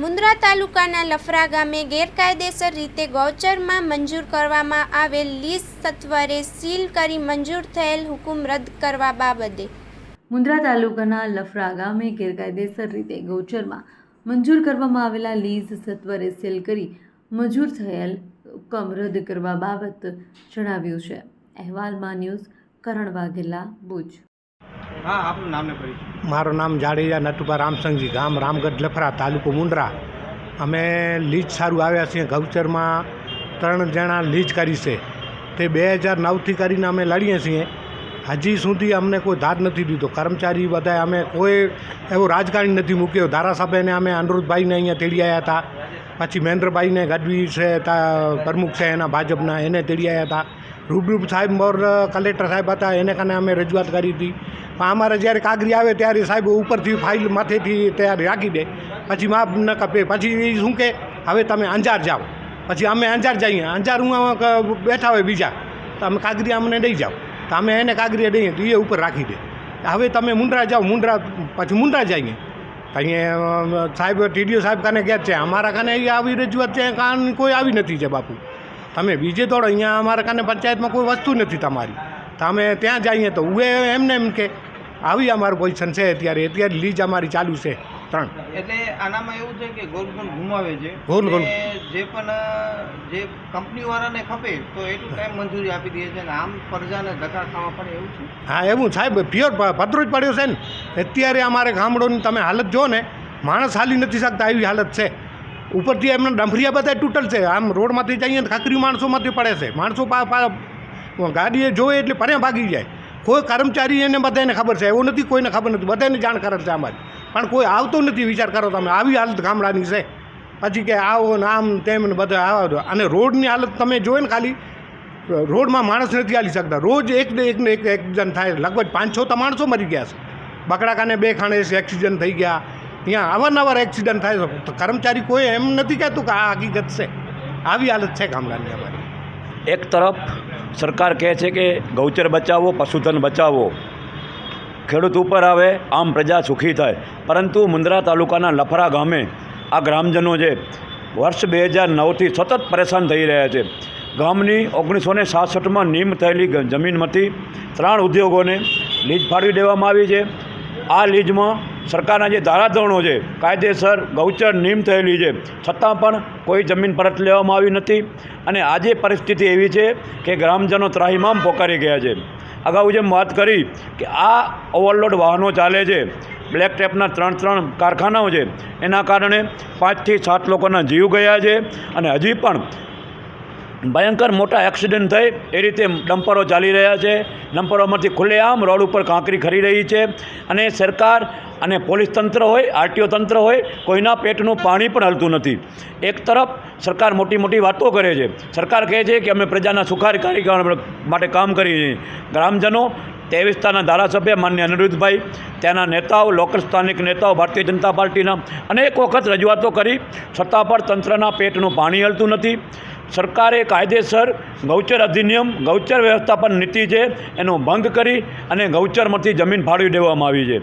મુન્દ્રા તાલુકાના લફરા ગામે ગેરકાયદેસર રીતે ગૌચરમાં મંજૂર કરવામાં આવેલ લીઝ સત્વરે સીલ કરી મંજૂર થયેલ હુકુમ રદ કરવા બાબતે. મુન્દ્રા તાલુકાના લફરા ગામે ગેરકાયદેસર રીતે ગૌચરમાં મંજૂર કરવામાં આવેલા લીઝ સત્વરે સેલ કરી મંજૂર થયેલ હુકમ રદ કરવા બાબત જણાવ્યું છે. અહેવાલમાં ન્યૂઝ કરણ વાઘેલા, ભુજ. હા મારું નામ જાડેજા નટુભા રામસંગજી ગામ, રામગઢ લફરા તાલુકો મુન્દ્રા અમે લીજ સારું આવ્યા છીએ. ગૌચરમાં ત્રણ જણા લીજ કરી છે. તે બે હજાર નવથી કરીને અમે લડીએ છીએ. હજી સુધી અમને કોઈ ધાર નથી દીધો. કર્મચારી બધા અમે કોઈ એવો રાજકારણી નથી મૂક્યો. ધારાસભ્યને અમે અનિરુદ્ધભાઈને અહીંયા તેડી આવ્યા હતા. પછી મહેન્દ્રભાઈને ગઢવી છે પ્રમુખ છે એના ભાજપના, એને તેડી આવ્યા હતા. રૂબરૂ સાહેબ મોર કલેક્ટર સાહેબ હતા, એને કને અમે રજૂઆત કરી હતી. પણ અમારે જ્યારે કાગરી આવે ત્યારે સાહેબ ઉપરથી ફાઇલ માથેથી તૈયાર રાખી દે. પછી માપ ન કપે. પછી એ શું કે, હવે તમે અંજાર જાઓ. પછી અમે અંજાર જઈએ. અંજાર હું બેઠા હોય બીજા. તો અમે કાગરી અમને દઈ જાઓ. તો અમે એને કાગરી દઈએ તો એ ઉપર રાખી દે. હવે તમે મુંદ્રા જાઓ. મુંદ્રા પછી મુંડરા જઈએ. અહીંયા સાહેબ, ટીડીઓ સાહેબ કાને ગયા છે. અમારા કાને આવી રજૂઆત છે. કાન કોઈ આવી નથી છે બાપુ. તમે બીજે દોડો અહીંયા અમારા કાને પંચાયતમાં કોઈ વસ્તુ નથી તમારી. તમે ત્યાં જઈએ તો ઉએ એમને એમ કે આવી અમારું પોઝિશન છે અત્યારે અત્યારે લીજ અમારી ચાલુ છે. ત્રણ. એટલે આનામાં એવું છે કે ગોલ ગોલ ઘુમાવે છે. ગોલ ગોલ. જે પણ જે કંપનીવાળાને ખપે તો એટલું ટાઈમ મંજૂરી આપી દે છે ને આમ પ્રજાને ધક્કા ખાવા પડે એવું છે? હા એવું સાહેબ પ્યોર પતરો જ પડ્યો છે ને. અત્યારે અમારે ગામડોની તમે હાલત જો ને માણસ હાલી નથી શકતા એવી હાલત છે. ઉપરથી એમના ડંફરિયા બધા તૂટલ છે. આમ રોડમાંથી જઈએ ને ખાકરી માણસોમાંથી પડે છે. માણસો ગાડીએ જોવે એટલે પરે ભાગી જાય. કોઈ કર્મચારી એને બધાને ખબર છે. એવું નથી, કોઈને ખબર નથી. બધાને જાણ કરે છે આમાં પણ કોઈ આવતો નથી, વિચાર કરો તમે. આવી હાલત ગામડાની છે. પછી કે આવો ને આમ તેમ ને બધા આવા અને રોડની હાલત તમે જોયો ને ખાલી, રોડમાં માણસ નથી હાલી શકતા. રોજ એક ને એક ને એક એક્સિડન્ટ થાય. લગભગ પાંચ છ તો માણસો મરી ગયા છે. બકડાકાને બે ખાણે એક્સિડન્ટ થઈ ગયા. ત્યાં અવારનવાર એક્સિડન્ટ થાય છે. તો કર્મચારી કોઈ એમ નથી કહેતું કે આ હકીકત છે. આવી હાલત છે ગામડાની અમારી. એક તરફ સરકાર કહે છે કે ગૌચર બચાવો, પશુધન બચાવો. ખેડૂત ઉપર આવે, આમ પ્રજા સુખી થાય. પરંતુ મુન્દ્રા તાલુકાના લફરા ગામે આ ગ્રામજનો જે વર્ષ બે હજાર નવથી સતત પરેશાન થઈ રહ્યા છે. ગામની ઓગણીસો ને સાસઠમાં નિમ થયેલી જમીનમાંથી ત્રણ ઉદ્યોગોને લીજ ફાળવી દેવામાં આવી છે. આ લીજમાં સરકારના જે ધારાધોરણો છે, કાયદેસર ગૌચર નિયમ થયેલી છે, છતાં પણ કોઈ જમીન પરત લેવામાં આવી નથી. અને આજે પરિસ્થિતિ એવી છે કે ગ્રામજનો ત્રાહિમામ પોકારી ગયા છે. અગાઉ જેમ વાત કરી કે આ ઓવરલોડ વાહનો ચાલે છે, બ્લેક ટેપના ત્રણ ત્રણ કારખાનાઓ છે, એના કારણે પાંચથી સાત લોકોના જીવ ગયા છે. અને હજી પણ ભયંકર મોટા એક્સિડન્ટ થઈ. એ રીતે ડમ્પરો ચાલી રહ્યા છે. ડમ્પરોમાંથી ખુલ્લેઆમ રોડ ઉપર કાંકરી ખરી રહી છે. અને સરકાર અને પોલીસ તંત્ર હોય, આરટીઓ તંત્ર હોય, કોઈના પેટનું પાણી પણ હલતું નથી. એક તરફ સરકાર મોટી મોટી વાતો કરે છે. સરકાર કહે છે કે અમે પ્રજાના સુખાકારી માટે કામ કરીએ છીએ. ગ્રામજનો તે વિસ્તારના ધારાસભ્ય માન્ય અનિરુદ્ધભાઈ, ત્યાંના નેતાઓ, લોકલ સ્થાનિક નેતાઓ, ભારતીય જનતા પાર્ટીના અનેક વખત રજૂઆતો કરી. છતાં પણ તંત્રના પેટનું પાણી હલતું નથી. સરકારે કાયદેસર ગૌચર અધિનિયમ, ગૌચર વ્યવસ્થાપન નીતિ છે, એનો ભંગ કરી અને ગૌચરમાંથી જમીન ફાળવી દેવામાં આવી છે.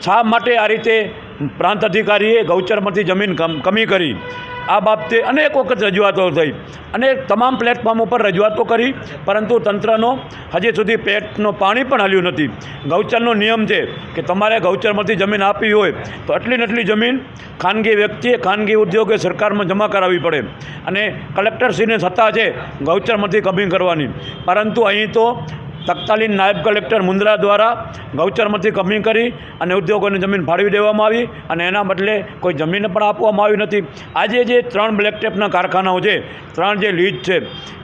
શા માટે આ રીતે પ્રાંત અધિકારીએ ગૌચરમાંથી જમીન કમ કરી. આ બાબતે અનેક વખત રજૂઆતો થઈ. અને તમામ પ્લેટફોર્મ ઉપર રજૂઆતો કરી, પરંતુ તંત્રનો હજી સુધી પેટનું પાણી પણ હલ્યું નથી. ગૌચરનો નિયમ છે કે તમારે ગૌચરમાંથી જમીન આપવી હોય, તો આટલી ને જમીન ખાનગી વ્યક્તિએ, ખાનગી ઉદ્યોગે સરકારમાં જમા કરાવવી પડે. અને કલેક્ટરશ્રીને સત્તા છે ગૌચરમાંથી કમી કરવાની. પરંતુ અહીં તો તત્કાલીન નાયબ કલેક્ટર મુન્દ્રા દ્વારા ગૌચરમાંથી કમી કરી અને ઉદ્યોગોની જમીન ફાળવી દેવામાં આવી અને એના બદલે કોઈ જમીન પણ આપવામાં આવી નથી. આજે જે ત્રણ બ્લેક ટેપના કારખાનાઓ છે, ત્રણ જે લીજ છે,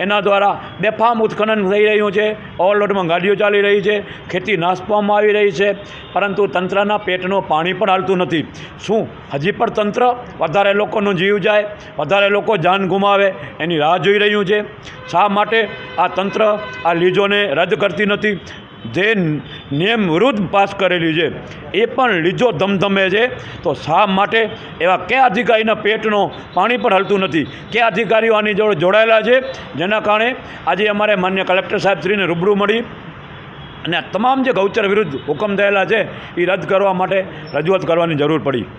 એના દ્વારા બેફામ ઉત્ખનન થઈ રહ્યું છે, ઓવરલોડમાં ગાડીઓ ચાલી રહી છે, ખેતી નાશ પામવામાં આવી રહી છે, પરંતુ તંત્રના પેટનું પાણી પણ હાલતું નથી. શું હજી પણ તંત્ર? વધારે લોકોનો જીવ જાય, વધારે લોકો જાન ગુમાવે, એની રાહ જોઈ રહ્યું છે. શા માટે આ તંત્ર આ લીજોને રદ કરતી નથી? જે નિયમ વિરુદ્ધ પાસ કરેલી છે, એ પણ લીજો ધમધમે છે. તો શા માટે એવા કયા અધિકારીના પેટનો પાણી પણ હલતું નથી? કયા અધિકારીઓ આની જોડે જોડાયેલા છે? જેના કારણે આજે અમારે માન્ય કલેક્ટર સાહેબશ્રીને રૂબરૂ મળી અને તમામ જે ગૌચર વિરુદ્ધ હુકમ થયેલા છે, એ રદ કરવા માટે રજૂઆત કરવાની જરૂર પડી.